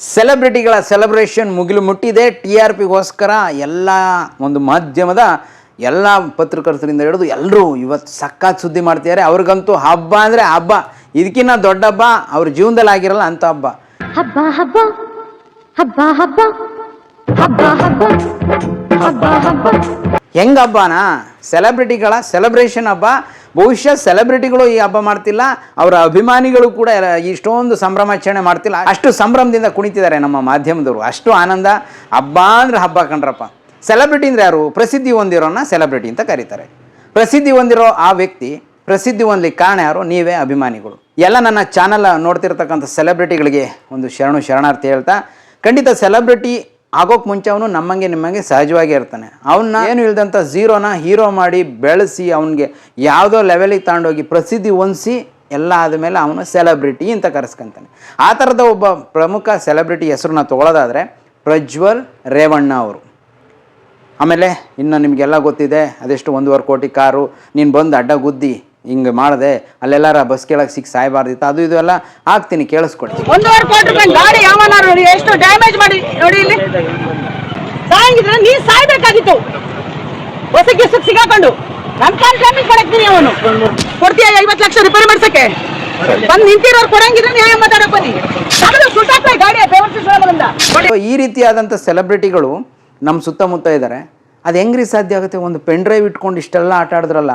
ಸೆಲೆಬ್ರಿಟಿಗಳ celebration ಮುಗಿಲು ಮುಟ್ಟಿದೆ. T R ಪಿಗೋಸ್ಕರ ಎಲ್ಲ ಒಂದು ಮಾಧ್ಯಮದ ಎಲ್ಲ ಪತ್ರಕರ್ತರಿಂದ ಹಿಡಿದು ಎಲ್ಲರೂ ಇವತ್ತು ಸಕ್ಕತ್ ಸುದ್ದಿ ಮಾಡ್ತಿದ್ದಾರೆ. ಅವ್ರಿಗಂತೂ ಹಬ್ಬ ಅಂದರೆ ಹಬ್ಬ. ಇದಕ್ಕಿಂತ ದೊಡ್ಡ ಹಬ್ಬ ಅವ್ರ ಜೀವನದಲ್ಲಿ ಆಗಿರಲ್ಲ ಅಂಥ ಹಬ್ಬ. ಹಬ್ಬ ಹಬ್ಬ ಹಬ್ಬ ಹಬ್ಬ ಹಬ್ಬ ಹಬ್ಬ ಹಬ್ಬ ಹಬ್ಬ. ಹೆಂಗ್ ಹಬ್ಬನಾ? ಸೆಲೆಬ್ರಿಟಿಗಳ ಸೆಲೆಬ್ರೇಷನ್ ಹಬ್ಬ. ಬಹುಶಃ ಸೆಲೆಬ್ರಿಟಿಗಳು ಈ ಹಬ್ಬ ಮಾಡ್ತಿಲ್ಲ, ಅವರ ಅಭಿಮಾನಿಗಳು ಕೂಡ ಇಷ್ಟೊಂದು ಸಂಭ್ರಮಾಚರಣೆ ಮಾಡ್ತಿಲ್ಲ. ಅಷ್ಟು ಸಂಭ್ರಮದಿಂದ ಕುಣಿತಿದ್ದಾರೆ ನಮ್ಮ ಮಾಧ್ಯಮದವರು. ಅಷ್ಟು ಆನಂದ. ಹಬ್ಬ ಅಂದ್ರೆ ಹಬ್ಬ ಕಣ್ರಪ್ಪ. ಸೆಲೆಬ್ರಿಟಿ ಅಂದ್ರೆ ಯಾರು? ಪ್ರಸಿದ್ಧಿ ಹೊಂದಿರೋನ ಸೆಲೆಬ್ರಿಟಿ ಅಂತ ಕರೀತಾರೆ. ಪ್ರಸಿದ್ಧಿ ಹೊಂದಿರೋ ಆ ವ್ಯಕ್ತಿ, ಪ್ರಸಿದ್ಧಿ ಹೊಂದಲಿಕ್ಕೆ ಕಾರಣ ಯಾರು? ನೀವೇ ಅಭಿಮಾನಿಗಳು. ಎಲ್ಲ ನನ್ನ ಚಾನಲ್ ನೋಡ್ತಿರ್ತಕ್ಕಂಥ ಸೆಲೆಬ್ರಿಟಿಗಳಿಗೆ ಒಂದು ಶರಣು ಶರಣಾರ್ಥಿ ಹೇಳ್ತಾ, ಖಂಡಿತ ಸೆಲೆಬ್ರಿಟಿ ಆಗೋಕ್ ಮುಂಚೆ ಅವನು ನಮ್ಮಂಗೆ ನಿಮ್ಮಂಗೆ ಸಹಜವಾಗಿ ಇರ್ತಾನೆ. ಅವನ್ನ ಏನು ಇಲ್ದಂಥ ಝೀರೋನ ಹೀರೋ ಮಾಡಿ ಬೆಳೆಸಿ ಅವನಿಗೆ ಯಾವುದೋ ಲೆವೆಲಿಗೆ ತಗೊಂಡೋಗಿ ಪ್ರಸಿದ್ಧಿ ಹೊಂದಿಸಿ ಎಲ್ಲ ಆದಮೇಲೆ ಅವನು ಸೆಲೆಬ್ರಿಟಿ ಅಂತ ಕರೆಸ್ಕೊಂತಾನೆ. ಆ ಥರದ ಒಬ್ಬ ಪ್ರಮುಖ ಸೆಲೆಬ್ರಿಟಿ ಹೆಸರನ್ನ ತೊಗೊಳೋದಾದರೆ ಪ್ರಜ್ವಲ್ ರೇವಣ್ಣ ಅವರು. ಆಮೇಲೆ ಇನ್ನು ನಿಮಗೆಲ್ಲ ಗೊತ್ತಿದೆ, ಅದೆಷ್ಟು ಒಂದೂವರೆ ಕೋಟಿ ಕಾರು, ನೀನು ಬಂದು ಅಡ್ಡ ಗುದ್ದಿ ಹಿಂಗೆ ಮಾಡಿದೆ ಅಲ್ಲೆಲ್ಲಾರ ಬಸ್ ಕೇಳಕ್ಕೆ ಸಿಕ್ಕಿ ಸಾಯಬಾರ್ದಿತ್ತು ಅದು ಇದು ಎಲ್ಲ ಹಾಕ್ತೀನಿ ಕೇಳಿಸ್ಕೊಡಿ ಒಂದೂವರೆ ಕೋಟಿ ರೂಪಾಯಿ ಗಾಡಿ ಯಾವನ ನೋಡಿ ಎಷ್ಟು ಡ್ಯಾಮೇಜ್ ಮಾಡಿ ನೋಡಿ ಇಲ್ಲಿ. ಸಾಯಂಗಿದ್ರೆ ನೀ ಸಾಯ್ಬೇಕಾಗಿತ್ತು. ಹೊಸ ಗಿಸ್ ಸಿಗಾಕೊಂಡು. ನನ್ ಕಾಲ್ ಡ್ಯಾಮೇಜ್ ಮಾಡಕ್ತೀನಿ ಅವನು. ಕೊಡ್ತೀಯ ಐವತ್ತು ಲಕ್ಷ ರಿಪೇರಿ ಮಾಡ್ಸಕ್ಕೆ? ಬಂದು ನಿಂತಿರೋರು ಕೊಡಂಗಿದ್ರೆ ನ್ಯಾಯ ಮಾತಾಡಕ್ ಬನ್ನಿ. ನಮ್ದು ಸುಟ್ಟಾಕ್ರೆ ಗಾಡಿ ಬೇವರ್ಸಿಂದ ಸೊ ಈ ರೀತಿಯಾದಂಥ ಸೆಲೆಬ್ರಿಟಿಗಳು ನಮ್ಮ ಸುತ್ತಮುತ್ತ ಇದ್ದಾರೆ ಅದು ಹೆಂಗ್ರಿ ಸಾಧ್ಯ ಆಗುತ್ತೆ? ಒಂದು ಪೆನ್ ಡ್ರೈವ್ ಇಟ್ಕೊಂಡು ಇಷ್ಟೆಲ್ಲ ಆಟ ಆಡಿದ್ರಲ್ಲ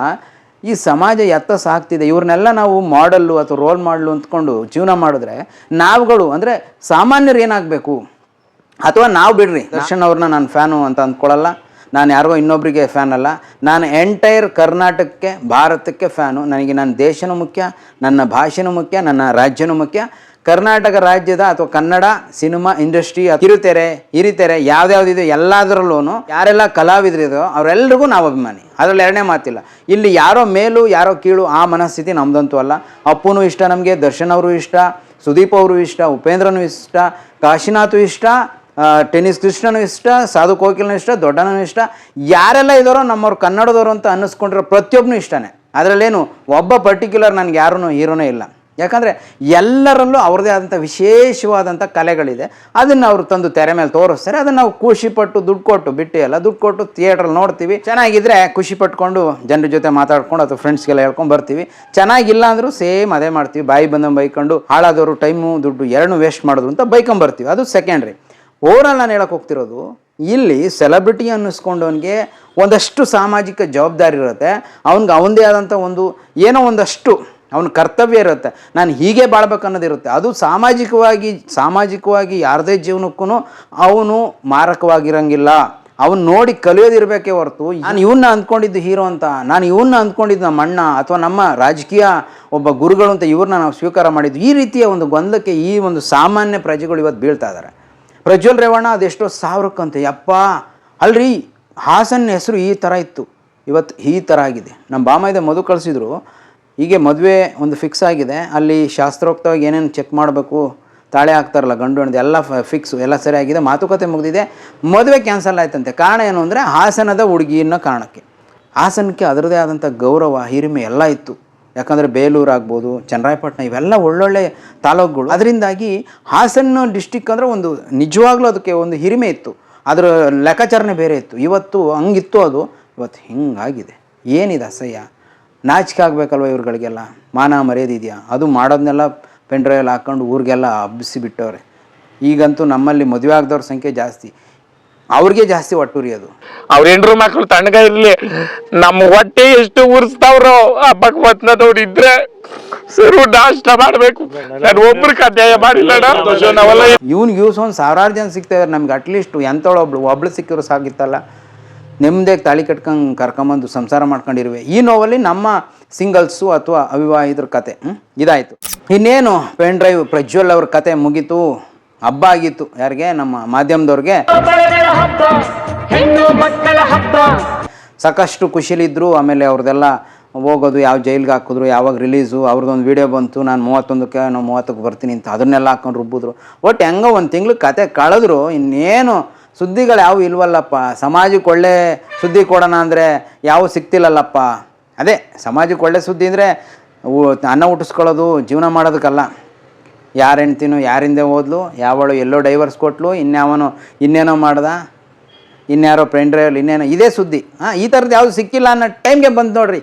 ಈ ಸಮಾಜ ಎತ್ತ ಸಾಕ್ತಿದೆ. ಇವ್ರನ್ನೆಲ್ಲ ನಾವು ಮಾಡಲ್ಲು ಅಥವಾ ರೋಲ್ ಮಾಡಲು ಅಂತಕೊಂಡು ಜೀವನ ಮಾಡಿದ್ರೆ ನಾವುಗಳು ಅಂದರೆ ಸಾಮಾನ್ಯರು ಏನಾಗಬೇಕು? ಅಥವಾ ನಾವು ಬಿಡ್ರಿ. ದರ್ಶನ್ ಅವ್ರನ್ನ ನಾನು ಫ್ಯಾನು ಅಂತ ಅಂದ್ಕೊಳ್ಳಲ್ಲ ನಾನು ಯಾರೋ ಇನ್ನೊಬ್ಬರಿಗೆ ಫ್ಯಾನ್ ಅಲ್ಲ. ನಾನು ಎಂಟೈರ್ ಕರ್ನಾಟಕಕ್ಕೆ, ಭಾರತಕ್ಕೆ ಫ್ಯಾನು. ನನಗೆ ನನ್ನ ದೇಶನೂ ಮುಖ್ಯ, ನನ್ನ ಭಾಷೆನೂ ಮುಖ್ಯ, ನನ್ನ ರಾಜ್ಯನೂ ಮುಖ್ಯ. ಕರ್ನಾಟಕ ರಾಜ್ಯದ ಅಥವಾ ಕನ್ನಡ ಸಿನಿಮಾ ಇಂಡಸ್ಟ್ರಿ ಕಿರುತೆರೆ, ಹಿರಿತೆರೆ ಯಾವ್ದಾವ್ದಿದೆ ಎಲ್ಲದರಲ್ಲೂ ಯಾರೆಲ್ಲ ಕಲಾವಿದರಿದೋ ಅವರೆಲ್ಲರಿಗೂ ನಾವು ಅಭಿಮಾನಿ. ಅದರಲ್ಲಿ ಎರಡನೇ ಮಾತಿಲ್ಲ. ಇಲ್ಲಿ ಯಾರೋ ಮೇಲು, ಯಾರೋ ಕೀಳು ಆ ಮನಸ್ಥಿತಿ ನಮ್ದಂತೂ ಅಲ್ಲ. ಅಪ್ಪುನೂ ಇಷ್ಟ ನಮಗೆ, ದರ್ಶನ್ ಅವರು ಇಷ್ಟ, ಸುದೀಪ್ ಅವರು ಇಷ್ಟ, ಉಪೇಂದ್ರನೂ ಇಷ್ಟ ಕಾಶಿನಾಥು ಇಷ್ಟ ಟೆನಿಸ್ ಕೃಷ್ಣನೂ ಇಷ್ಟ, ಸಾಧು ಕೋಕಿಲನೂ ಇಷ್ಟ ದೊಡ್ಡನೂ ಇಷ್ಟ. ಯಾರೆಲ್ಲ ಇದ್ದಾರೋ ನಮ್ಮವ್ರು ಕನ್ನಡದವರು ಅಂತ ಅನ್ನಿಸ್ಕೊಂಡಿರೋ ಪ್ರತಿಯೊಬ್ಬನೂ ಇಷ್ಟನೇ. ಅದರಲ್ಲೇನು, ಒಬ್ಬ ಪರ್ಟಿಕ್ಯುಲರ್ ನನಗೆ ಯಾರೂ ಹೀರೋನೇ ಇಲ್ಲ. ಯಾಕಂದರೆ ಎಲ್ಲರಲ್ಲೂ ಅವ್ರದ್ದೇ ಆದಂಥ ವಿಶೇಷವಾದಂಥ ಕಲೆಗಳಿದೆ. ಅದನ್ನು ಅವರು ತಂದು ತೆರೆ ಮೇಲೆ ತೋರಿಸ್ತಾರೆ. ಅದನ್ನು ನಾವು ಖುಷಿ ಪಟ್ಟು ದುಡ್ಡು ಕೊಟ್ಟು, ಬಿಟ್ಟು ಎಲ್ಲ ದುಡ್ಡು ಕೊಟ್ಟು ಥಿಯೇಟ್ರಲ್ಲಿ ನೋಡ್ತೀವಿ. ಚೆನ್ನಾಗಿದ್ದರೆ ಖುಷಿ ಪಟ್ಕೊಂಡು ಜನರ ಜೊತೆ ಮಾತಾಡ್ಕೊಂಡು ಅಥವಾ ಫ್ರೆಂಡ್ಸ್ಗೆಲ್ಲ ಹೇಳ್ಕೊಂಡು ಬರ್ತೀವಿ. ಚೆನ್ನಾಗಿಲ್ಲ ಅಂದರೂ ಸೇಮ್ ಅದೇ ಮಾಡ್ತೀವಿ. ಬಾಯಿ ಬಂದಂಗೆ ಬೈಕೊಂಡು ಹಾಳಾದವರು ಟೈಮು ದುಡ್ಡು ಎರಡನ್ನೂ ವೇಸ್ಟ್ ಮಾಡಿದ್ರು ಅಂತ ಬೈಕೊಂಬರ್ತೀವಿ ಅದು ಸೆಕೆಂಡ್ರಿ ಓವರಾಲ್ ನಾನು ಹೇಳಕ್ಕೆ ಹೋಗ್ತಿರೋದು, ಇಲ್ಲಿ ಸೆಲೆಬ್ರಿಟಿ ಅನ್ನಿಸ್ಕೊಂಡವನಿಗೆ ಒಂದಷ್ಟು ಸಾಮಾಜಿಕ ಜವಾಬ್ದಾರಿ ಇರುತ್ತೆ. ಅವ್ನಿಗೆ ಅವನದೇ ಆದಂಥ ಒಂದು ಏನೋ ಒಂದಷ್ಟು ಅವನ ಕರ್ತವ್ಯ ಇರುತ್ತೆ. ನಾನು ಹೀಗೆ ಬಾಳ್ಬೇಕು ಅನ್ನೋದಿರುತ್ತೆ ಅದು ಸಾಮಾಜಿಕವಾಗಿ ಸಾಮಾಜಿಕವಾಗಿ ಯಾರದೇ ಜೀವನಕ್ಕೂ ಅವನು ಮಾರಕವಾಗಿರಂಗಿಲ್ಲ. ಅವನು ನೋಡಿ ಕಲಿಯೋದಿರಬೇಕೇ ಹೊರತು, ನಾನು ಇವನ್ನ ಅಂದ್ಕೊಂಡಿದ್ದು ಹೀರೋ ಅಂತ, ನಾನು ಇವನ್ನ ಅಂದ್ಕೊಂಡಿದ್ದು ನಮ್ಮ ಅಣ್ಣ ಅಥವಾ ನಮ್ಮ ರಾಜಕೀಯ ಒಬ್ಬ ಗುರುಗಳು ಅಂತ ಇವ್ರನ್ನ ನಾವು ಸ್ವೀಕಾರ ಮಾಡಿದ್ದು. ಈ ರೀತಿಯ ಒಂದು ಗೊಂದಲಕ್ಕೆ ಈ ಒಂದು ಸಾಮಾನ್ಯ ಪ್ರಜೆಗಳು ಇವತ್ತು ಬೀಳ್ತಾ ಇದ್ದಾರೆ. ಪ್ರಜ್ವಲ್ ರೇವಣ್ಣ ಅದೆಷ್ಟೋ ಸಾವಿರಕ್ಕಂತೆ. ಯಪ್ಪ, ಅಲ್ರಿ, ಹಾಸನ್ ಹೆಸರು ಈ ಥರ ಇತ್ತು. ಇವತ್ತು ಈ ಥರ ಆಗಿದೆ. ನಮ್ಮ ಬಾಮೈದ ಮದು ಕಳಿಸಿದ್ರು ಹೀಗೆ ಮದುವೆ ಒಂದು ಫಿಕ್ಸ್ ಆಗಿದೆ. ಅಲ್ಲಿ ಶಾಸ್ತ್ರೋಕ್ತವಾಗಿ ಏನೇನು ಚೆಕ್ ಮಾಡಬೇಕು, ತಾಳೆ ಹಾಕ್ತಾರಲ್ಲ ಗಂಡು ಹೆಣ್ದು, ಎಲ್ಲ ಫಿಕ್ಸು ಎಲ್ಲ ಸರಿಯಾಗಿದೆ ಮಾತುಕತೆ ಮುಗಿದಿದೆ. ಮದುವೆ ಕ್ಯಾನ್ಸಲ್ ಆಯ್ತಂತೆ. ಕಾರಣ ಏನು ಅಂದರೆ ಹಾಸನದ ಹುಡುಗಿ ಅನ್ನೋ ಕಾರಣಕ್ಕೆ. ಹಾಸನಕ್ಕೆ ಅದರದೇ ಆದಂಥ ಗೌರವ, ಹಿರಿಮೆ ಎಲ್ಲ ಇತ್ತು. ಯಾಕಂದರೆ ಬೇಲೂರು ಆಗ್ಬೋದು, ಚನ್ನರಾಯಪಟ್ಟಣ, ಇವೆಲ್ಲ ಒಳ್ಳೊಳ್ಳೆ ತಾಲೂಕುಗಳು. ಅದರಿಂದಾಗಿ ಹಾಸನ ಡಿಸ್ಟಿಕ್ ಅಂದರೆ ಒಂದು ನಿಜವಾಗ್ಲೂ ಅದಕ್ಕೆ ಒಂದು ಹಿರಿಮೆ ಇತ್ತು. ಅದರ ಲೆಕ್ಕಾಚಾರನೇ ಬೇರೆ ಇತ್ತು. ಇವತ್ತು ಹಂಗಿತ್ತು ಅದು. ಇವತ್ತು ಹಿಂಗಾಗಿದೆ. ಏನಿದೆ ಅಸಹ್ಯ? ನಾಚಿಕೆ ಆಗಬೇಕಲ್ವ ಇವ್ರುಗಳಿಗೆಲ್ಲ? ಮಾನ ಮರ್ಯಾದೆ ಇದೆಯಾ? ಅದು ಮಾಡೋದನ್ನೆಲ್ಲ ಪೆನ್ ಡ್ರೈವಲ್ಲಿ ಹಾಕ್ಕೊಂಡು ಊರಿಗೆಲ್ಲ ಹಬ್ಬಿಸಿ ಬಿಟ್ಟವ್ರೆ. ಈಗಂತೂ ನಮ್ಮಲ್ಲಿ ಮದುವೆ ಆಗದವ್ರ ಸಂಖ್ಯೆ ಜಾಸ್ತಿ. ಅವ್ರಿಗೆ ಜಾಸ್ತಿ ಒಟ್ಟುರಿಯೋದು ಅವ್ರ ಹೆಂಡ್ರು ಮಕ್ಳು ತಣ್ಣಗ ಇರಲಿ. ನಮ್ಮ ಹೊಟ್ಟೆ ಎಷ್ಟು ಉರ್ಸ್ತಾವ್ರೋ ಆ ಭಗವತ್ನದವ್ರು ಇದ್ರೆ ಸರು ನಾಷ್ಟ ಮಾಡಬೇಕು. ನಾನು ಒಬ್ರು ಅಧ್ಯಾಯ ಮಾಡಿಲ್ಲ ನಾವೆಲ್ಲ ಇವ್ನಿಗೆ ಯೂಸ್ ಒಂದು ಸಾವಿರಾರು ಜನ ಸಿಗ್ತಾವೆ ನಮ್ಗೆ ಅಟ್ಲೀಸ್ಟ್ ಎಂತವಳು ಒಬ್ಳು ಒಬ್ಳು ಸಿಕ್ಕಿರೋ ಸಾಗಿತ್ತಲ್ಲ ನೆಮ್ಮದಿಯಾಗಿ ತಾಳಿ ಕಟ್ಕೊಂಡು ಕರ್ಕೊಂಬಂದು ಸಂಸಾರ ಮಾಡ್ಕೊಂಡಿರುವೆ. ಈ ನೋವಲ್ಲಿ ನಮ್ಮ ಸಿಂಗಲ್ಸು ಅಥವಾ ಅವಿವಾಹಿತರ ಕತೆ? ಇದಾಯಿತು. ಇನ್ನೇನು, ಪೆನ್ ಡ್ರೈವ್ ಪ್ರಜ್ವಲ್ ಅವ್ರ ಕತೆ ಮುಗೀತು. ಹಬ್ಬ ಆಗಿತ್ತು. ಯಾರಿಗೆ? ನಮ್ಮ ಮಾಧ್ಯಮದವ್ರಿಗೆ. ಸಾಕಷ್ಟು ಖುಷಿಲಿದ್ರು. ಆಮೇಲೆ ಅವ್ರದ್ದೆಲ್ಲ ಹೋಗೋದು, ಯಾವ ಜೈಲ್ಗೆ ಹಾಕಿದ್ರು, ಯಾವಾಗ ರಿಲೀಸು ಅವ್ರದ್ದೊಂದು ವಿಡಿಯೋ ಬಂತು. ನಾನು ಮೂವತ್ತೊಂದಕ್ಕೆ, ನಾನು ಮೂವತ್ತಕ್ಕೆ ಬರ್ತೀನಿ ಅಂತ ಅದನ್ನೆಲ್ಲ ಹಾಕೊಂಡು ರುಬ್ಬಿದ್ರು. ಒಟ್ಟು ಹೆಂಗೋ ಒಂದು ತಿಂಗಳು ಕತೆ ಕಳೆದ್ರು. ಇನ್ನೇನು ಸುದ್ದಿಗಳು ಯಾವ ಇಲ್ವಲ್ಲಪ್ಪ? ಸಮಾಜಕ್ಕೆ ಒಳ್ಳೆ ಸುದ್ದಿ ಕೊಡೋಣ ಅಂದರೆ ಯಾವ ಸಿಕ್ತಿಲ್ಲಲ್ಲಪ್ಪ ಅದೇ, ಸಮಾಜಕ್ಕೆ ಒಳ್ಳೆ ಸುದ್ದಿ ಅಂದರೆ ಅನ್ನ ಹುಟ್ಟಿಸ್ಕೊಳ್ಳೋದು ಜೀವನ ಮಾಡೋದಕ್ಕಲ್ಲ. ಯಾರು ಹೆಣ್ತೀನು ಯಾರಿಂದೆ ಓದ್ಲು ಯಾವಳು ಎಲ್ಲೋ ಡೈವರ್ಸ್ ಕೊಟ್ಲು, ಇನ್ಯಾವನು, ಇನ್ನೇನೋ ಮಾಡ್ದ, ಇನ್ಯಾರೋ ಫ್ರೆಂಡ್ ಡ್ರೈವರ್ ಇನ್ನೇನೋ, ಇದೇ ಸುದ್ದಿ. ಹಾಂ, ಈ ಥರದ್ದು ಯಾವುದು ಸಿಕ್ಕಿಲ್ಲ ಅನ್ನೋ ಟೈಮ್ಗೆ ಬಂತು ನೋಡ್ರಿ.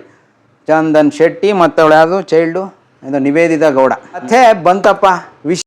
ಚಂದನ್ ಶೆಟ್ಟಿ ಮತ್ತವಳು ಯಾವುದು? ಚೈಲ್ಡು ಇದು ನಿವೇದಿತ ಗೌಡ. ಮತ್ತೆ ಬಂತಪ್ಪ. ವಿಷ